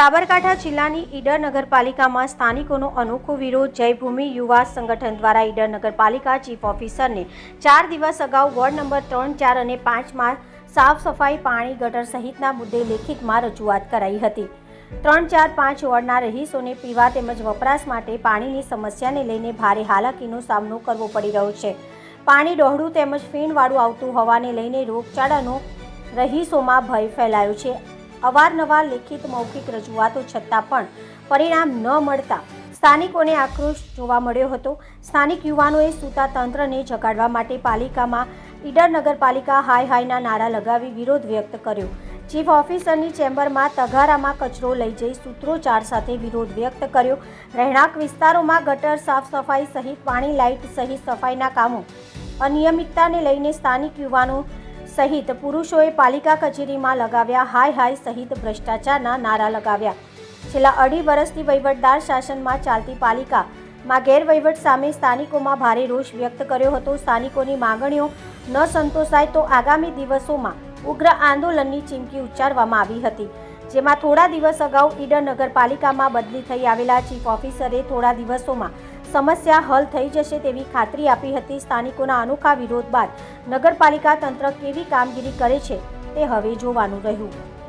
સાબરકાંઠા જિલ્લાની ઈડર નગરપાલિકામાં સ્થાનિકોનો અનોખો વિરોધ, જયભૂમિ યુવા સંગઠન દ્વારા ઈડર નગરપાલિકા ચીફ ઓફિસરને ચાર દિવસ અગાઉ વોર્ડ નંબર ત્રણ, ચાર અને પાંચમાં સાફ સફાઈ, પાણી, ગટર સહિતના મુદ્દે લેખિતમાં રજૂઆત કરાઈ હતી. ત્રણ, ચાર, પાંચ વોર્ડના રહીશોને પીવા તેમજ વપરાશ માટે પાણીની સમસ્યાને લઈને ભારે હાલાકીનો સામનો કરવો પડી રહ્યો છે. પાણી ડહોળું તેમજ ફીણવાળું આવતું હોવાને લઈને રોગચાળાનો રહીશોમાં ભય ફેલાયો છે. અવારનવાર લેખિત મૌખિક રજૂઆતો છતાં પણ પરિણામ ન મળતા સ્થાનિકોને આક્રોશ જોવા મળ્યો હતો. સ્થાનિક યુવાનોએ સૂતા તંત્રને જગાડવા માટે પાલિકામાં ઈડર નગરપાલિકા હાય હાયના નારા લગાવી વિરોધ વ્યક્ત કર્યો. ચીફ ઓફિસરની ચેમ્બરમાં તગારામાં કચરો લઈ જઈ સૂત્રોચ્ચાર સાથે વિરોધ વ્યક્ત કર્યો. રહેણાંક વિસ્તારોમાં ગટર સાફ સફાઈ સહિત પાણી લાઇટ સહિત સફાઈના કામો અનિયમિતતાને લઈને સ્થાનિક યુવાનો સહિત પુરુષોએ પાલિકા કચેરીમાં લગાવ્યા હાય હાય સહિત ભ્રષ્ટાચારના નારા લગાવ્યા. છેલ્લા અઢી વર્ષથી વહીવટદાર શાસનમાં ચાલતી પાલિકામાં ગેરવહીવટ સામે સ્થાનિકોમાં ભારે રોષ વ્યક્ત કર્યો હતો. સ્થાનિકોની માંગણીઓ ન સંતોષાય તો આગામી દિવસોમાં ઉગ્ર આંદોલનની ચીમકી ઉચ્ચારવામાં આવી હતી. જેમાં થોડા દિવસ અગાઉ ઈડર નગરપાલિકામાં બદલી થઈ આવેલા ચીફ ઓફિસરે થોડા દિવસોમાં સમસ્યા હલ થઈ જશે તેવી ખાતરી આપી હતી સ્થાનિકોના અનોખા વિરોધ બાદ નગરપાલિકા તંત્ર કેવી કામગીરી કરે છે તે હવે જોવાનું રહ્યું.